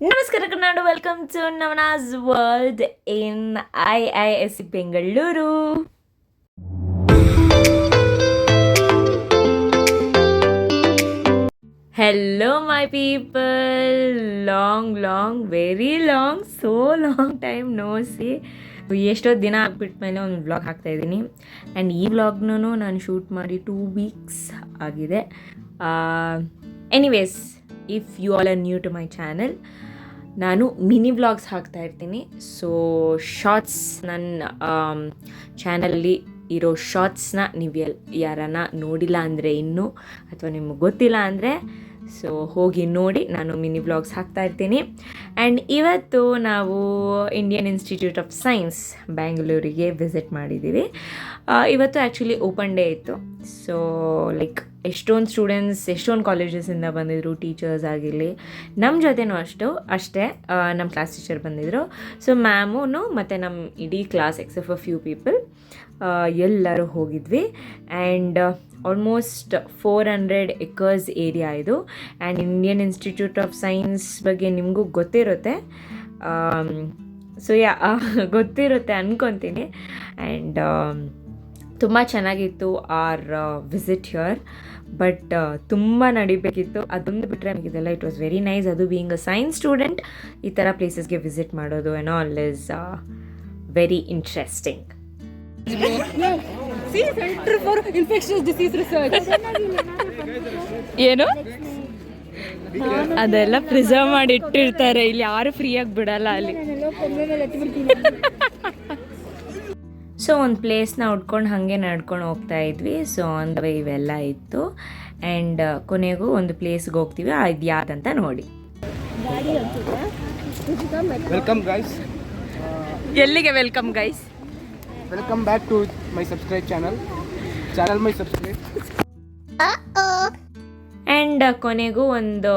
ನಮಸ್ಕಾರ Kannada welcome to ನವನಾಸ್ world in I I S Bengaluru hello my people long long very long so long time no see ಎಷ್ಟೋ ದಿನ ಆಗ್ಬಿಟ್ಟ ಮೇಲೆ ಒಂದು vlog ಹಾಕ್ತಾ ಇದ್ದೀನಿ. ಆ್ಯಂಡ್ ಈ ವ್ಲಾಗ್ನೂ ನಾನು ಶೂಟ್ ಮಾಡಿ ಟೂ ವೀಕ್ಸ್ ಆಗಿದೆ. Anyways if you all are new to my channel ನಾನು ಮಿನಿ ವ್ಲಾಗ್ಸ್ ಹಾಕ್ತಾ ಇರ್ತೀನಿ. ಸೊ ಶಾರ್ಟ್ಸ್ ನನ್ನ ಚಾನಲಲ್ಲಿ ಇರೋ ಶಾರ್ಟ್ಸ್ನ ನೀವು ಎಲ್, ಯಾರನ್ನ ನೋಡಿಲ್ಲ ಅಂದರೆ ಇನ್ನೂ ಅಥವಾ ನಿಮಗೆ ಗೊತ್ತಿಲ್ಲ ಅಂದರೆ ಸೊ ಹೋಗಿ ನೋಡಿ ನಾನು ಮಿನಿ ವ್ಲಾಗ್ಸ್ ಹಾಕ್ತಾ ಇರ್ತೀನಿ. ಆ್ಯಂಡ್ ಇವತ್ತು ನಾವು ಇಂಡಿಯನ್ ಇನ್ಸ್ಟಿಟ್ಯೂಟ್ ಆಫ್ ಸೈನ್ಸ್ ಬ್ಯಾಂಗ್ಳೂರಿಗೆ ವಿಸಿಟ್ ಮಾಡಿದ್ದೀವಿ ಇವತ್ತು ಆ್ಯಕ್ಚುಲಿ ಓಪನ್ ಡೇ ಇತ್ತು. ಸೊ ಲೈಕ್ ಎಷ್ಟೊಂದು ಸ್ಟೂಡೆಂಟ್ಸ್ ಎಷ್ಟೊಂದು ಕಾಲೇಜಸ್ಸಿಂದ ಬಂದಿದ್ರು ಟೀಚರ್ಸ್ ಆಗಿರಲಿ ನಮ್ಮ ಜೊತೆನೂ ಅಷ್ಟು, ಅಷ್ಟೇ ನಮ್ಮ ಕ್ಲಾಸ್ ಟೀಚರ್ ಬಂದಿದ್ದರು ಸೊ ಮ್ಯಾಮೂ ಮತ್ತು ನಮ್ಮ ಇಡೀ class except a few people ಎಲ್ಲರೂ ಹೋಗಿದ್ವಿ. And almost four hundred acres area ಇದು. And Indian Institute of Science ಬಗ್ಗೆ ನಿಮಗೂ ಗೊತ್ತಿರುತ್ತೆ. ಸೊ ಯಾ ಗೊತ್ತಿರುತ್ತೆ ಅಂದ್ಕೊತೀನಿ ಆ್ಯಂಡ್ ತುಂಬ ಚೆನ್ನಾಗಿತ್ತು ಆರ್ ವಿಸಿಟ್ ಹಿಯರ್ ಬಟ್ ತುಂಬ ನಡಿಬೇಕಿತ್ತು. ಅದೊಂದು ಬಿಟ್ಟರೆ ಇದೆಲ್ಲ ಇಟ್ ವಾಸ್ ವೆರಿ ನೈಸ್ ಅದು ಬೀಯಿಂಗ್ ಅ ಸೈನ್ಸ್ ಸ್ಟೂಡೆಂಟ್ ಈ ಥರ ಪ್ಲೇಸಸ್ಗೆ ವಿಸಿಟ್ ಮಾಡೋದು ಏನೋ ಆಲ್ ಇಸ್ ವೆರಿ ಇಂಟ್ರೆಸ್ಟಿಂಗ್ ಏನು? ಅದೆಲ್ಲ ಪ್ರಿಸರ್ವ್ ಮಾಡಿ ಇಟ್ಟಿರ್ತಾರೆ ಇಲ್ಲಿ ಯಾರು ಫ್ರೀಯಾಗಿ ಬಿಡಲ್ಲ ಅಲ್ಲಿ. ಸೊ ಒಂದು ಪ್ಲೇಸ್ನ ಉಟ್ಕೊಂಡು ಹಾಗೆ ನಡ್ಕೊಂಡು ಹೋಗ್ತಾ ಇದ್ವಿ. ಸೊ ಅಂದರೆ ವೇ ಇವೆಲ್ಲ ಇತ್ತು. ಆ್ಯಂಡ್ ಕೊನೆಗೂ ಒಂದು ಪ್ಲೇಸ್ಗೆ ಹೋಗ್ತೀವಿ. ಅದು ಯಾವ್ದಂತ ನೋಡಿ. ವೆಲ್ಕಮ್ ಗೈಸ್ ಎಲ್ಲಿಗೆ welcome guys welcome back to my subscribe channel channel my subscribe. And ಕೊನೆಗೂ ಒಂದು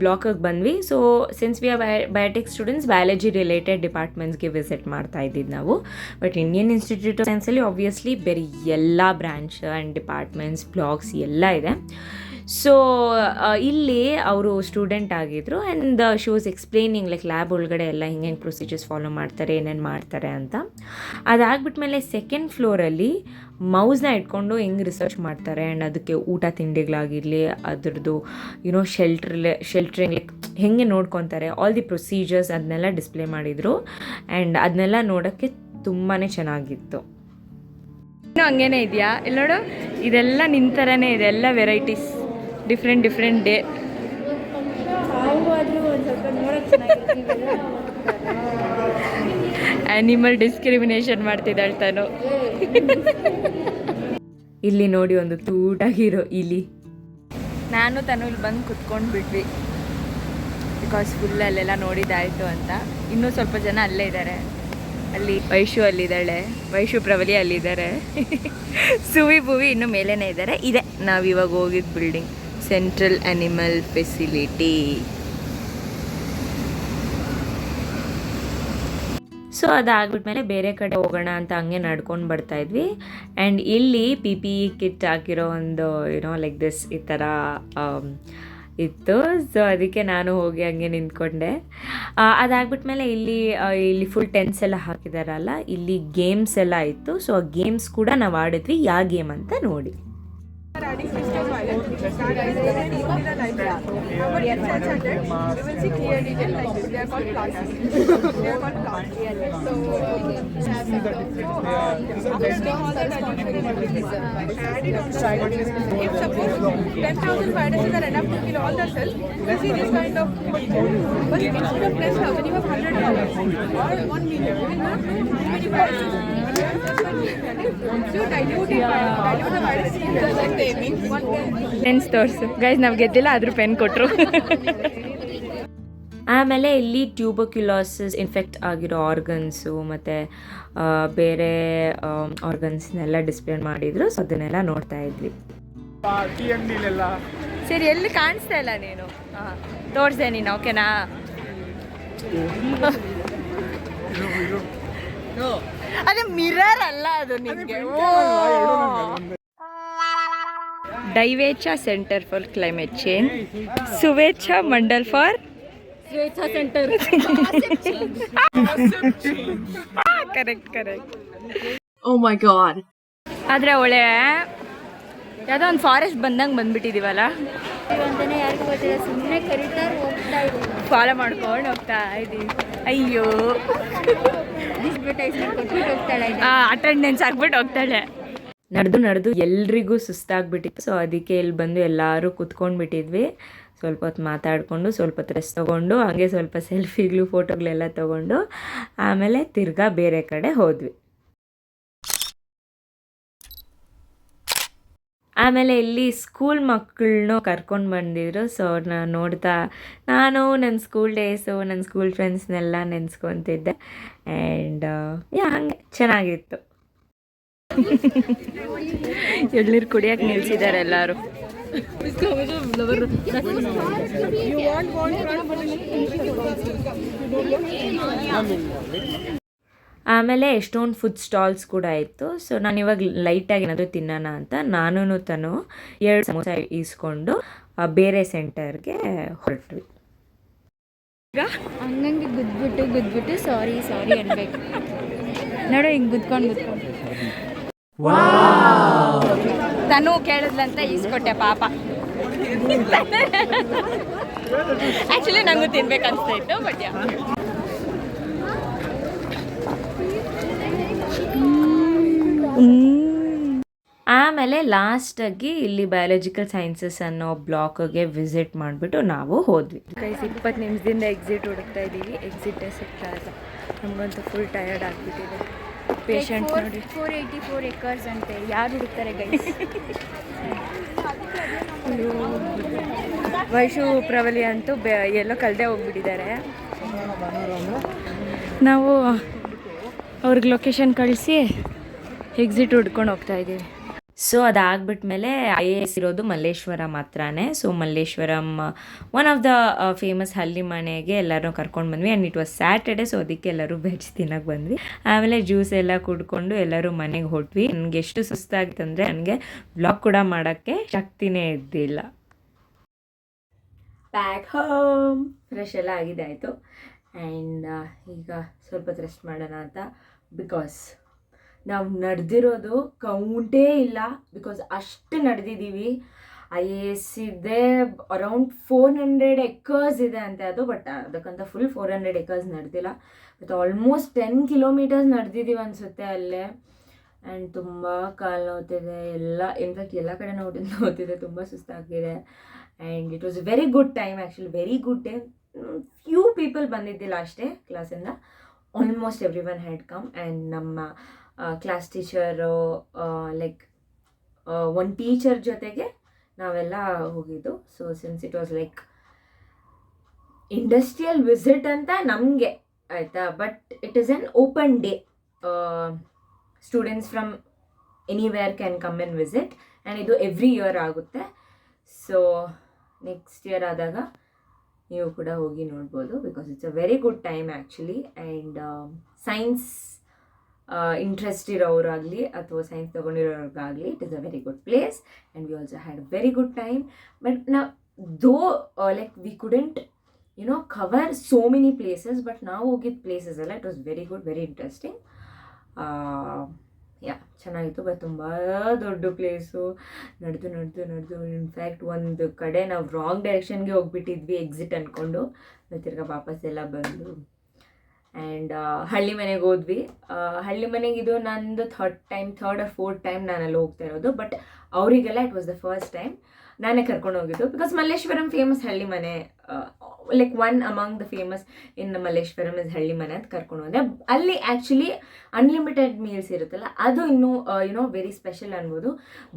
ಬ್ಲಾಕಿಗೆ ಬಂದ್ವಿ. So since we are biotic students biology related ಡಿಪಾರ್ಟ್ಮೆಂಟ್ಸ್ಗೆ visit ಮಾಡ್ತಾ ಇದ್ದಿದ್ದು ನಾವು. ಬಟ್ ಇಂಡಿಯನ್ ಇನ್ಸ್ಟಿಟ್ಯೂಟ್ ಆಫ್ ಸೈನ್ಸಲ್ಲಿ ಆಬ್ವಿಯಸ್ಲಿ ಬೇರೆ ಎಲ್ಲ ಬ್ರ್ಯಾಂಚ್ ಆ್ಯಂಡ್ ಡಿಪಾರ್ಟ್ಮೆಂಟ್ಸ್ ಬ್ಲಾಗ್ಸ್ ಎಲ್ಲ ಇದೆ. ಸೊ ಇಲ್ಲಿ ಅವರು ಸ್ಟೂಡೆಂಟ್ ಆಗಿದ್ರು. And she was explaining like lab ಒಳಗಡೆ ಎಲ್ಲ ಹಿಂಗೆ ಹೆಂಗೆ ಪ್ರೊಸೀಜರ್ಸ್ ಫಾಲೋ ಮಾಡ್ತಾರೆ, ಏನೇನು ಮಾಡ್ತಾರೆ ಅಂತ. ಅದಾಗ್ಬಿಟ್ಮೇಲೆ ಸೆಕೆಂಡ್ ಫ್ಲೋರಲ್ಲಿ ಮೌಸ್ನ ಇಟ್ಕೊಂಡು ಹೆಂಗೆ ರಿಸರ್ಚ್ ಮಾಡ್ತಾರೆ ಆ್ಯಂಡ್ ಅದಕ್ಕೆ ಊಟ ತಿಂಡಿಗಳಾಗಿರಲಿ ಅದ್ರದ್ದು ಯುನೋ ಶೆಲ್ಟ್ರ್ ಶೆಲ್ಟ್ರಿಂಗ್ ಲೈಕ್ ಹೆಂಗೆ ನೋಡ್ಕೊತಾರೆ ಆಲ್ ದಿ ಪ್ರೊಸೀಜರ್ಸ್ ಅದನ್ನೆಲ್ಲ ಡಿಸ್ಪ್ಲೇ ಮಾಡಿದರು ಆ್ಯಂಡ್ ಅದನ್ನೆಲ್ಲ ನೋಡೋಕ್ಕೆ ತುಂಬಾ ಚೆನ್ನಾಗಿತ್ತು. ಇನ್ನೂ ಹಂಗೇನೆ ಇದೆಯಾ? ಇಲ್ಲಿ ನೋಡು ಇದೆಲ್ಲ ನಿಂತರನೇ ಇದೆ ಎಲ್ಲ varieties different different day animal discrimination ಮಾಡ್ತಿದ್ದಾಳೆ ತಾನು. ಇಲ್ಲಿ ನೋಡಿ ಒಂದು ಕ್ಯೂಟಾಗಿರೋ ಇಲಿ. ನಾನು ತಾನು ಇಲ್ಲಿ ಬಂದು ಕುತ್ಕೊಂಡು ಬಿಟ್ವಿ. ಬಿಕಾಸ್ ಫುಲ್ ಅಲ್ಲೆಲ್ಲ ನೋಡಿದ್ದಾಯಿತು ಅಂತ. ಇನ್ನೂ ಸ್ವಲ್ಪ ಜನ ಅಲ್ಲೇ ಇದ್ದಾರೆ ಅಲ್ಲಿ ವೈಶು ಅಲ್ಲಿದ್ದಾಳೆ. ವೈಶು ಪ್ರವಲಿ ಅಲ್ಲಿದ್ದಾರೆ. ಸುವಿ ಭುವಿ ಇನ್ನು ಮೇಲೇನೆ ಇದ್ದಾರೆ. ಇದೆ. ನಾವು ಇವಾಗ ಹೋಗಿದ್ದು building central animal facility so ಅದಾಗ್ಬಿಟ್ಮೇಲೆ ಬೇರೆ ಕಡೆ ಹೋಗೋಣ ಅಂತ ಹಂಗೆ ನಡ್ಕೊಂಡು ಬರ್ತಾ ಇದ್ವಿ. ಆ್ಯಂಡ್ ಇಲ್ಲಿ ಪಿ ಪಿ ಇ ಕಿಟ್ ಹಾಕಿರೋ ಒಂದು ಯುನೋ ಲೈಕ್ ದಿಸ್ ಈ ಥರ ಆಮ್, ಇತ್ತು. ಸೊ ಅದಕ್ಕೆ ನಾನು ಹೋಗಿ ಹಂಗೆ ನಿಂತ್ಕೊಂಡೆ. ಅದಾಗ್ಬಿಟ್ಮೇಲೆ ಇಲ್ಲಿ ಇಲ್ಲಿ ಫುಲ್ ಟೆನ್ಸ್ ಎಲ್ಲ ಹಾಕಿದಾರಲ್ಲ ಇಲ್ಲಿ ಗೇಮ್ಸ್ ಎಲ್ಲ ಇತ್ತು. ಸೊ ಆ ಗೇಮ್ಸ್ ಕೂಡ ನಾವು ಆಡಿದ್ವಿ. ಯಾವ ಗೇಮ್ ಅಂತ ನೋಡಿ. adding crystal violet, which is start as an even in a light plant. However, once enchanted, we will see clear detail like this. They are called plantas. they are called plants. So, so uh, after doing all that, I usually add it on the cells. If suppose 10,000 viruses are enough to kill all the cells, you see this kind of But if you put a place now, when you have 100 dollars or 1 million, you will not know how many viruses ತೋರಿಸು. Guys ನಾವು ಗೆದ್ದಿಲ್ಲ ಆದರೂ pen ಕೊಟ್ಟರು ಆಮೇಲೆ ಇಲ್ಲಿ tuberculosis infect ಆಗಿರೋ organs ಮತ್ತು ಬೇರೆ ಆರ್ಗನ್ಸ್ನೆಲ್ಲ ಡಿಸ್ಪ್ಲೇ ಮಾಡಿದ್ರು. ಸೊ ಅದನ್ನೆಲ್ಲ ನೋಡ್ತಾ ಇದ್ವಿ. ಸರಿ ಎಲ್ಲಿ ಕಾಣಿಸ್ತಾ ಇಲ್ಲ ನೀನು? ತೋರ್ಸೆ ನೀನು ಓಕೆನಾ ಅದೇ ಮಿರರ್ ಅಲ್ಲ ಅದು ನಿಮಗೆ. Divecha centre for climate change ಸುವೇಚ್ಛಾ Mandal for ಸ್ವೇಚ್ಛಾ centre correct correct oh my god ಆದರೆ ಒಳ್ಳೆ ಯಾವುದೋ ಒಂದು ಫಾರೆಸ್ಟ್ ಬಂದಂಗೆ ಬಂದ್ಬಿಟ್ಟಿದೀವಲ್ಲ ಅಂತಾನೆ ಯಾರಿಗೂ ಗೊತ್ತಿಲ್ಲ ಸುಮ್ಮನೆ ಕರೀತಾರೆ ಹೋಗ್ತಾ ಇದ್ದೀವಿ ಫಾಲೋ ಮಾಡ್ಕೊಂಡು ಹೋಗ್ತಾ ಇದ್ದೀವಿ ಅಯ್ಯೋ. ಅಡ್ವರ್ಟೈಸ್ಮೆಂಟ್ ಕೊಟ್ಬಿಟ್ಟು ಹೋಗ್ತಾಳೆ ಅಟೆಂಡೆನ್ಸ್ ಆಗ್ಬಿಟ್ಟು ಹೋಗ್ತಾಳೆ. ನಡೆದು ನಡೆದು ಎಲ್ರಿಗೂ ಸುಸ್ತಾಗ್ಬಿಟ್ಟಿತ್ತು. ಸೊ ಅದಕ್ಕೆ ಇಲ್ಲಿ ಬಂದು ಎಲ್ಲರೂ ಕುತ್ಕೊಂಡ್ಬಿಟ್ಟಿದ್ವಿ. ಸ್ವಲ್ಪ ಹೊತ್ತು ಮಾತಾಡಿಕೊಂಡು ಸ್ವಲ್ಪ ಹೊತ್ತು ರೆಸ್ಟ್ ತೊಗೊಂಡು ಹಾಗೆ ಸ್ವಲ್ಪ ಸೆಲ್ಫಿಗಳು ಫೋಟೋಗಳೆಲ್ಲ ತೊಗೊಂಡು ಆಮೇಲೆ ತಿರ್ಗಾ ಬೇರೆ ಕಡೆ ಹೋದ್ವಿ. ಆಮೇಲೆ ಇಲ್ಲಿ ಸ್ಕೂಲ್ ಮಕ್ಕಳನ್ನೂ ಕರ್ಕೊಂಡು ಬಂದಿದ್ರು. ಸೊ ಅವ್ರನ್ನ ನೋಡ್ತಾ ನಾನು ನನ್ನ ಸ್ಕೂಲ್ ಡೇಸು ನನ್ನ ಸ್ಕೂಲ್ ಫ್ರೆಂಡ್ಸ್ನೆಲ್ಲ ನೆನೆಸ್ಕೊತಿದ್ದೆ. ಆ್ಯಂಡ್ ಯಾ ಹಂಗೆ ಚೆನ್ನಾಗಿತ್ತು. ಎಳ್ನೀರು ಕುಡಿಯೋಕೆ ನಿಲ್ಸಿದ್ದಾರೆ ಎಲ್ಲರೂ. ಆಮೇಲೆ ಎಷ್ಟೊಂದು ಫುಡ್ ಸ್ಟಾಲ್ಸ್ ಕೂಡ ಇತ್ತು. ಸೊ ನಾನು ಇವಾಗ ಲೈಟಾಗಿ ಏನಾದರೂ ತಿನ್ನೋಣ ಅಂತ ನಾನು ತಾನು ಎರಡು ಸಮೋಸ ಈಸ್ಕೊಂಡು ಬೇರೆ ಸೆಂಟರ್ಗೆ ಹೊರಟ್ವಿ. ಹಂಗಂಗೆ ಗುದ್ಬಿಟ್ಟು ಗುದ್ಬಿಟ್ಟು ಸಾರಿ ಸಾರಿ ಅನ್ಬೇಕು. ನೋಡು ಹಿಂಗೆ ಗುದ್ಕೊಂಡು ಗುದ್ಕೊಂಡು. ತನು ಕೇಳಿದ್ಲಂತ ಈಸ್ಕೊಟ್ಟೆ ಪಾಪ. ಆ್ಯಕ್ಚುಲಿ ನನಗೂ ತಿನ್ಬೇಕು ಅನಿಸ್ತಾ ಇತ್ತು ಬಟ್ ಆಮೇಲೆ ಲಾಸ್ಟಾಗಿ ಇಲ್ಲಿ ಬಯಾಲಜಿಕಲ್ ಸೈನ್ಸಸ್ ಅನ್ನೋ ಬ್ಲಾಕ್ಗೆ ವಿಸಿಟ್ ಮಾಡಿಬಿಟ್ಟು ನಾವು ಹೋದ್ವಿ. ಕೈಸ್ ಇಪ್ಪತ್ತು ನಿಮಿಷದಿಂದ ಎಕ್ಸಿಟ್ ಹುಡುಕ್ತಾ ಇದ್ದೀವಿ ಎಕ್ಸಿಟ್ ಸಿಗ್ತಾ ಇಲ್ಲ. ನಮಗಂತೂ ಫುಲ್ ಟಯರ್ಡ್ ಆಗಿಬಿಟ್ಟಿದೆ. ಪೇಷಂಟ್ ನೋಡಿ. ಫೋರ್ ಏಯ್ಟಿ ಫೋರ್ ಏಕರ್ಸ್ ಅಂತೆ. ಯಾರು ಹುಡುಕ್ತಾರೆ ಗೈಸ್ ವೈಶು ಪ್ರವಲಿ ಅಂತೂ ಬೆ ಎಲ್ಲೋ ಕಲ್ದೇ ಹೋಗ್ಬಿಟ್ಟಿದ್ದಾರೆ. ನಾವು ಅವ್ರಿಗೆ ಲೊಕೇಶನ್ ಕಳಿಸಿ ಎಕ್ಸಿಟ್ ಹುಡ್ಕೊಂಡು ಹೋಗ್ತಾ ಇದ್ದೀವಿ. ಸೊ ಅದಾಗ್ಬಿಟ್ಮೇಲೆ ಐ ಎ ಎಸ್ ಇರೋದು ಮಲ್ಲೇಶ್ವರ ಹತ್ರನೇ so Malleshwaram one of the famous ಹಳ್ಳಿ ಮನೆಗೆ ಎಲ್ಲರೂ ಕರ್ಕೊಂಡು ಬಂದ್ವಿ. And it was Saturday so ಅದಕ್ಕೆ ಎಲ್ಲರೂ ವೆಜ್ ತಿನ್ನೋಕೆ ಬಂದ್ವಿ. ಆಮೇಲೆ ಜ್ಯೂಸ್ ಎಲ್ಲ ಕುಡ್ಕೊಂಡು ಎಲ್ಲರೂ ಮನೆಗೆ ಹೊಟ್ವಿ. ನನಗೆ ಎಷ್ಟು ಸುಸ್ತಾಗಿತ್ತಂದರೆ ನನಗೆ ಬ್ಲಾಗ್ ಕೂಡ ಮಾಡೋಕ್ಕೆ ಶಕ್ತಿನೇ ಇದ್ದಿಲ್ಲ. ಬ್ಯಾಕ್ ಹೋಮ್ ಫ್ರೆಶ್ ಎಲ್ಲ ಆಗಿದೆ ಆಯಿತು. ಆ್ಯಂಡ್ ಈಗ ಸ್ವಲ್ಪ ರೆಸ್ಟ್ ಮಾಡೋಣ ಅಂತ. ಬಿಕಾಸ್ ನಾವು ನಡೆದಿರೋದು ಕೌಂಟೇ ಇಲ್ಲ ಬಿಕಾಸ್ ಅಷ್ಟು ನಡೆದಿದ್ದೀವಿ ಐ ಎ ಎಸ್ ಇದೆ ಅರೌಂಡ್ ಫೋರ್ ಹಂಡ್ರೆಡ್ ಎಕರ್ಸ್ ಇದೆ ಅಂತೆ ಅದು ಬಟ್ ಅದಕ್ಕಂತ ಫುಲ್ ಫೋರ್ ಹಂಡ್ರೆಡ್ ಎಕರ್ಸ್ ನಡೆದಿಲ್ಲ. ಬಟ್ ಆಲ್ಮೋಸ್ಟ್ ಟೆನ್ ಕಿಲೋಮೀಟರ್ಸ್ ನಡೆದಿದ್ದೀವಿ ಅನಿಸುತ್ತೆ ಅಲ್ಲೇ. ಆ್ಯಂಡ್ ತುಂಬ ಕಾಲು ನೋವ್ತಿದೆ ಎಲ್ಲ ಇನ್ಫ್ಯಾಕ್ಟ್ ಎಲ್ಲ ಕಡೆ ನೋಡಿದ್ದು ನೋವ್ತಿದೆ ತುಂಬ ಸುಸ್ತಾಗಿದೆ and it was very good time actually very good day few people ಬಂದಿದ್ದಿಲ್ಲ ಅಷ್ಟೇ ಕ್ಲಾಸಿಂದ almost every one had come and ನಮ್ಮ ಕ್ಲಾಸ್ ಟೀಚರು ಲೈಕ್ ಒಂದು ಟೀಚರ್ ಜೊತೆಗೆ ನಾವೆಲ್ಲ ಹೋಗಿದ್ದು. So since it was like industrial visit ಅಂತ ನಮಗೆ, ಆಯಿತಾ? But it is an open day students from anywhere can come and visit and ಇದು every year ಆಗುತ್ತೆ. ಸೊ ನೆಕ್ಸ್ಟ್ ಇಯರ್ ಆದಾಗ ನೀವು ಕೂಡ ಹೋಗಿ ನೋಡ್ಬೋದು. Because it's a very good time actually and science interest ಇರೋರಾಗಲಿ ಅಥವಾ science ತೊಗೊಂಡಿರೋರ್ಗಾಗಲಿ it is a very good place and we also had very good time but ನಾವು though like we couldn't you know cover so many places but ನಾವು ಹೋಗಿದ್ದ places ಎಲ್ಲ it was very good very interesting ya ಚೆನ್ನಾಗಿತ್ತು but ತುಂಬ ದೊಡ್ಡ place ನಡೆದು ನಡೆದು ನಡೆದು. ಇನ್ಫ್ಯಾಕ್ಟ್ ಒಂದು ಕಡೆ ನಾವು ರಾಂಗ್ ಡೈರೆಕ್ಷನ್ಗೆ ಹೋಗ್ಬಿಟ್ಟಿದ್ವಿ ಎಕ್ಸಿಟ್ ಅಂದ್ಕೊಂಡು ತಿರ್ಗಾ ವಾಪಸ್ ಎಲ್ಲ ಬಂದು. ಆ್ಯಂಡ್ ಹಳ್ಳಿ ಮನೆಗೆ ಹೋದ್ವಿ. ಹಳ್ಳಿ ಮನೆಗೆ ಇದು ನಂದು third time third or fourth time ನಾನು ಅಲ್ಲಿ ಹೋಗ್ತಾ ಇರೋದು. ಬಟ್ ಅವರಿಗೆಲ್ಲ it was the first time ನಾನೇ ಕರ್ಕೊಂಡು ಹೋಗಿದ್ದು. Because Malleshwaram famous Halli Mane like one among the famous in Malleshwaram is Halli Mane ಅಂತ ಕರ್ಕೊಂಡು ಹೋದೆ. ಅಲ್ಲಿ ಆ್ಯಕ್ಚುಲಿ ಅನ್ಲಿಮಿಟೆಡ್ ಮೀಲ್ಸ್ ಇರುತ್ತಲ್ಲ, ಅದು ಇನ್ನೂ ಯುನೋ ವೆರಿ ಸ್ಪೆಷಲ್ ಅನ್ಬೋದು.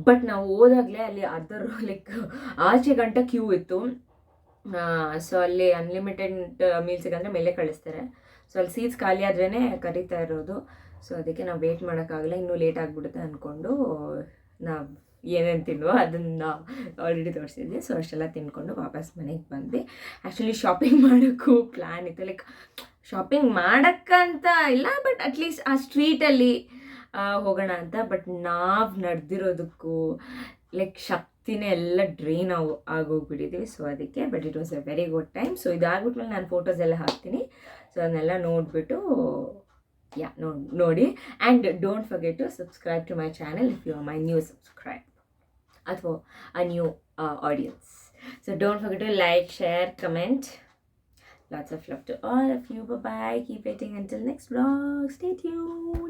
ಬಟ್ ನಾವು ಹೋದಾಗಲೇ ಅಲ್ಲಿ ಅದರ ಲೈಕ್ ಆಚೆ ಗಂಟೆ ಕ್ಯೂ ಇತ್ತು. ಸೊ ಅಲ್ಲಿ ಅನ್ಲಿಮಿಟೆಡ್ ಮೀಲ್ಸಿಗೆ ಅಂದರೆ ಮೇಲೆ ಕಳಿಸ್ತಾರೆ. ಸೊ ಅಲ್ಲಿ ಸೀಟ್ಸ್ ಖಾಲಿ ಆದ್ರೇ ಕರೀತಾ ಇರೋದು. ಸೊ ಅದಕ್ಕೆ ನಾವು ವೇಟ್ ಮಾಡೋಕ್ಕಾಗಲ್ಲ. ಇನ್ನೂ ಲೇಟ್ ಆಗಿಬಿಡುತ್ತೆ ಅಂದ್ಕೊಂಡು ನಾವು ಏನೇನು ತಿನ್ನುವ ಅದನ್ನು ಆಲ್ರೆಡಿ ತೋರಿಸಿದ್ವಿ. ಸೊ ಅಷ್ಟೆಲ್ಲ ತಿನ್ಕೊಂಡು ವಾಪಸ್ ಮನೆಗೆ ಬಂದ್ವಿ. ಆ್ಯಕ್ಚುಲಿ ಶಾಪಿಂಗ್ ಮಾಡೋಕ್ಕೂ ಪ್ಲ್ಯಾನ್ ಇತ್ತು. ಲೈಕ್ ಶಾಪಿಂಗ್ ಮಾಡೋಕ್ಕಂತ ಇಲ್ಲ ಬಟ್ ಅಟ್ಲೀಸ್ಟ್ ಆ ಸ್ಟ್ರೀಟಲ್ಲಿ ಹೋಗೋಣ ಅಂತ. ಬಟ್ ನಾವು ನಡೆದಿರೋದಕ್ಕೂ ಲೈಕ್ ಶಕ್ತಿನೇ ಎಲ್ಲ ಡ್ರೈನ್ ಆಗಿ ಆಗೋಗ್ಬಿಟ್ಟಿದ್ದೀವಿ ಸೊ ಅದಕ್ಕೆ but it was a very good time so ಇದಾಗ್ಬಿಟ್ಮೇಲೆ ನಾನು ಫೋಟೋಸ್ ಎಲ್ಲ ಹಾಕ್ತೀನಿ ಸೊ ಅದನ್ನೆಲ್ಲ ನೋಡಿಬಿಟ್ಟು ಯಾ ನೋಡಿ ನೋಡಿ and don't forget to subscribe to my channel if you are my new subscribe ಅಥವಾ a new audience so don't forget to like share comment Lots of love to all of you. Bye bye. Keep waiting until next vlog. Stay tuned.